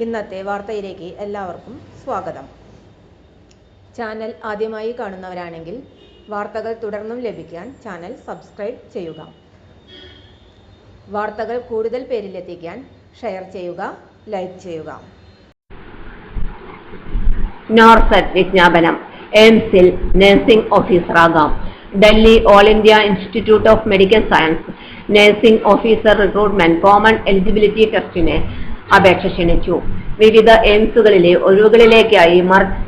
ഇന്നത്തെ വാർത്തയിലേക്ക് എല്ലാവർക്കും സ്വാഗതം. ചാനൽ ആദ്യമായി കാണുന്നവരാണെങ്കിൽ വാർത്തകൾ തുടർന്നും ലഭിക്കാൻ ചാനൽ സബ്സ്ക്രൈബ് ചെയ്യുക. വാർത്തകൾ കൂടുതൽ പേരിലെത്തിക്കാൻ ഷെയർ ചെയ്യുക ലൈക്ക് ചെയ്യുക. നോർസെറ്റ് വിജ്ഞാപനം. എയിംസിൽ nursing ഓഫീസറാകാം Delhi all India institute of medical science. Nursing officer recruitment common eligibility ടെസ്റ്റിന് അപേക്ഷ ക്ഷണിച്ചു. വിവിധ എയിംസുകളിലെ ഒഴിവുകളിലേക്കായി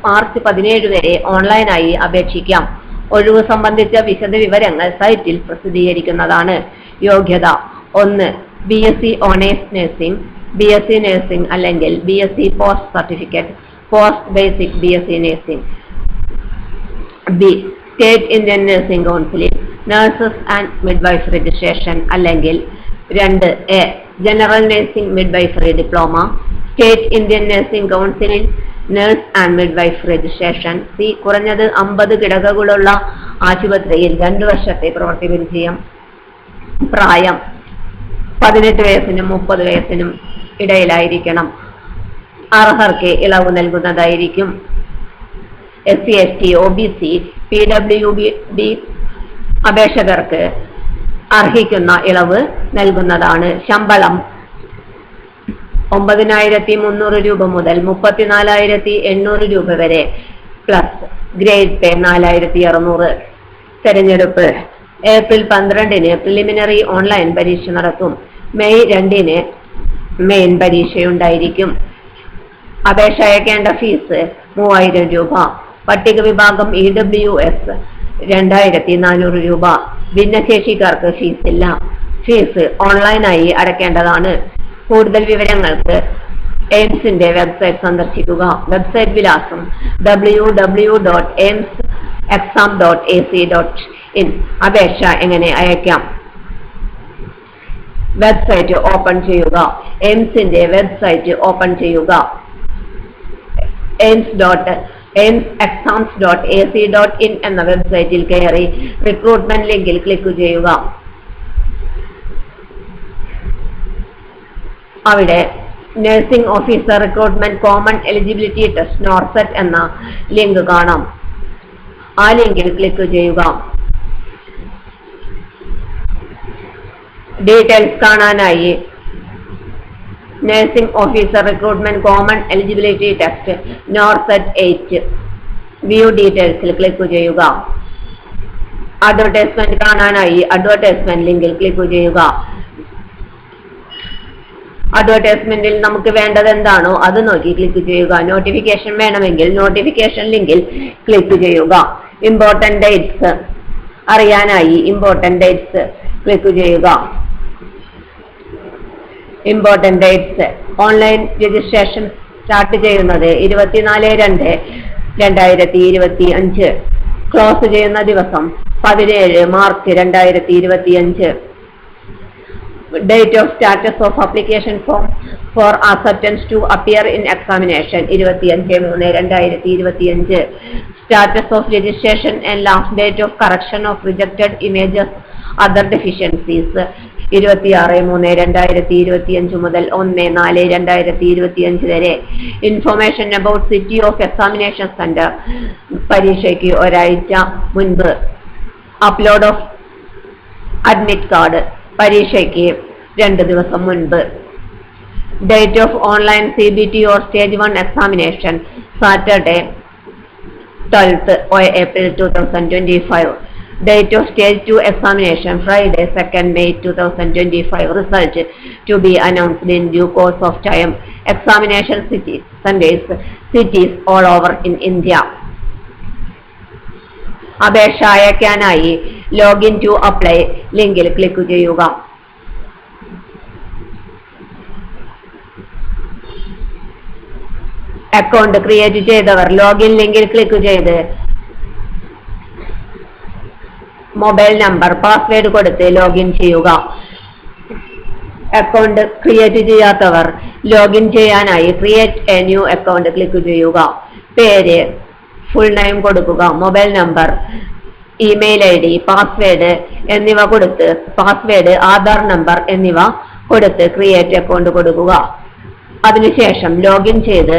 മാർച്ച് പതിനേഴ് വരെ ഓൺലൈനായി അപേക്ഷിക്കാം. ഒഴിവ് സംബന്ധിച്ച വിശദ വിവരങ്ങൾ സൈറ്റിൽ പ്രസിദ്ധീകരിക്കുന്നതാണ് യോഗ്യത. ഒന്ന് B S C honours nursing. B S C nursing അല്ലെങ്കിൽ B S C post certificate. Post basic B S C nursing. B state Indian nursing കൗൺസിലിൽ നഴ്സസ് ആൻഡ് മിഡ്വൈഫ് രജിസ്ട്രേഷൻ അല്ലെങ്കിൽ രണ്ട് A general nursing midwifery diploma state Indian nursing കൗൺസിലിൽ nurse and midwife registration C കുറഞ്ഞത് അമ്പത് കിടകകളുള്ള ആശുപത്രിയിൽ രണ്ടു വർഷത്തെ പ്രവൃത്തി പരിചയം. പ്രായം പതിനെട്ട് വയസ്സിനും മുപ്പത് വയസ്സിനും ഇടയിലായിരിക്കണം. അർഹർക്ക് ഇളവ് നൽകുന്നതായിരിക്കും. S C S T O B C P W B അപേക്ഷകർക്ക് അർഹിക്കുന്ന ഇളവ് നൽകുന്നതാണ് ശമ്പളം. ഒമ്പതിനായിരത്തി മുന്നൂറ് രൂപ മുതൽ മുപ്പത്തിനാലായിരത്തി എണ്ണൂറ് രൂപ വരെ. പ്ലസ് ഗ്രേഡ് പേ നാലായിരത്തി അറുന്നൂറ് തെരഞ്ഞെടുപ്പ്. ഏപ്രിൽ പന്ത്രണ്ടിന് പ്രിലിമിനറി ഓൺലൈൻ പരീക്ഷ നടക്കും. മെയ് രണ്ടിന് മെയിൻ പരീക്ഷയുണ്ടായിരിക്കും. അപേക്ഷ അയക്കേണ്ട ഫീസ് മൂവായിരം രൂപ. പട്ടിക വിഭാഗം ഇ ഡബ്ല്യു എസ് രണ്ടായിരത്തി നാനൂറ് രൂപ. ഭിന്നശേഷിക്കാർക്ക് ഫീസില്ല ഫീസ് ഓൺലൈനായി അടയ്ക്കേണ്ടതാണ്. കൂടുതൽ വിവരങ്ങൾക്ക് എയിംസിന്റെ വെബ്സൈറ്റ് സന്ദർശിക്കുക. വെബ്സൈറ്റ് വിലാസം W W dot AIIMS exam dot A C dot in അപേക്ഷ എങ്ങനെ അയക്കാം? വെബ്സൈറ്റ് ഓപ്പൺ ചെയ്യുക. എയിംസിന്റെ വെബ്സൈറ്റ് ഓപ്പൺ ചെയ്യുക. എയിംസ് ഡോട്ട് എക്സാംസ് എന്ന വെബ്സൈറ്റിൽ കയറി റിക്രൂട്ട്മെന്റ് ലിങ്കിൽ ക്ലിക്ക് ചെയ്യുക. അവിടെ nursing officer recruitment common eligibility test NORCET എന്ന ലിങ്ക് കാണാം. ആ ലിങ്കിൽ ക്ലിക്ക് ചെയ്യുക. ഡീറ്റെയിൽസ് കാണാനായി nursing officer recruitment common eligibility test NORCET eight view ഡീറ്റെയിൽസിൽ click ചെയ്യുക. അഡ്വർടൈസ്മെന്റ് കാണാനായി അഡ്വർടൈസ്മെന്റ് ലിങ്കിൽ ക്ലിക്ക് ചെയ്യുക. അഡ്വർടൈസ്മെന്റിൽ നമുക്ക് വേണ്ടത് എന്താണോ അത് നോക്കി ക്ലിക്ക് ചെയ്യുക. നോട്ടിഫിക്കേഷൻ വേണമെങ്കിൽ നോട്ടിഫിക്കേഷൻ ലിങ്കിൽ ക്ലിക്ക് ചെയ്യുക. ഇമ്പോർട്ടന്റ് ഡേറ്റ്സ് അറിയാനായി ഇമ്പോർട്ടന്റ് ഡേറ്റ്സ് ക്ലിക്ക് ചെയ്യുക. Important dates online registration start ചെയ്യുന്നത് ഇരുപത്തിനാല് രണ്ട് രണ്ടായിരത്തി ഇരുപത്തി അഞ്ച് ക്ലോസ് ചെയ്യുന്ന ദിവസം പതിനേഴ് മാർച്ച് രണ്ടായിരത്തി ഇരുപത്തി അഞ്ച് date of status of application form for acceptance to appear in examination ഇരുപത്തിയഞ്ച് മൂന്ന് രണ്ടായിരത്തി ഇരുപത്തിയഞ്ച് status of registration and last date of correction of rejected images other deficiencies ഇരുപത്തിയാറ് മൂന്ന് രണ്ടായിരത്തി ഇരുപത്തിയഞ്ച് മുതൽ ഒന്ന് നാല് രണ്ടായിരത്തി ഇരുപത്തിയഞ്ച് വരെ. Information about city of examination centre പരീക്ഷയ്ക്ക് ഒരാഴ്ച മുൻപ് അപ്ലോഡ് ഓഫ് അഡ്മിറ്റ് കാർഡ് പരീക്ഷയ്ക്ക് രണ്ട് ദിവസം മുൻപ്. Date of online C B T or stage one examination Saturday twelfth April two thousand twenty five two examination Friday second May two thousand twenty five result to be announced in due course of time examination city Sundays cities all over in India അപേക്ഷ അയക്കാനായി login to apply ലിങ്കിൽ click ചെയ്യുക. Account create ചെയ്തവർ login ലിങ്കിൽ click ചെയ്ത് mobile number password കൊടുത്ത് login ചെയ്യുക. Account create ചെയ്യാത്തവർ ലോഗിൻ ചെയ്യാനായി create a new account click ചെയ്യുക. പേര് ഫുൾ നെയിം കൊടുക്കുക mobile number email I D password എന്നിവ കൊടുത്ത് പാസ്വേഡ് ആധാർ നമ്പർ എന്നിവ കൊടുത്ത് ക്രിയേറ്റ് അക്കൗണ്ട് കൊടുക്കുക. അതിനുശേഷം ലോഗിൻ ചെയ്ത്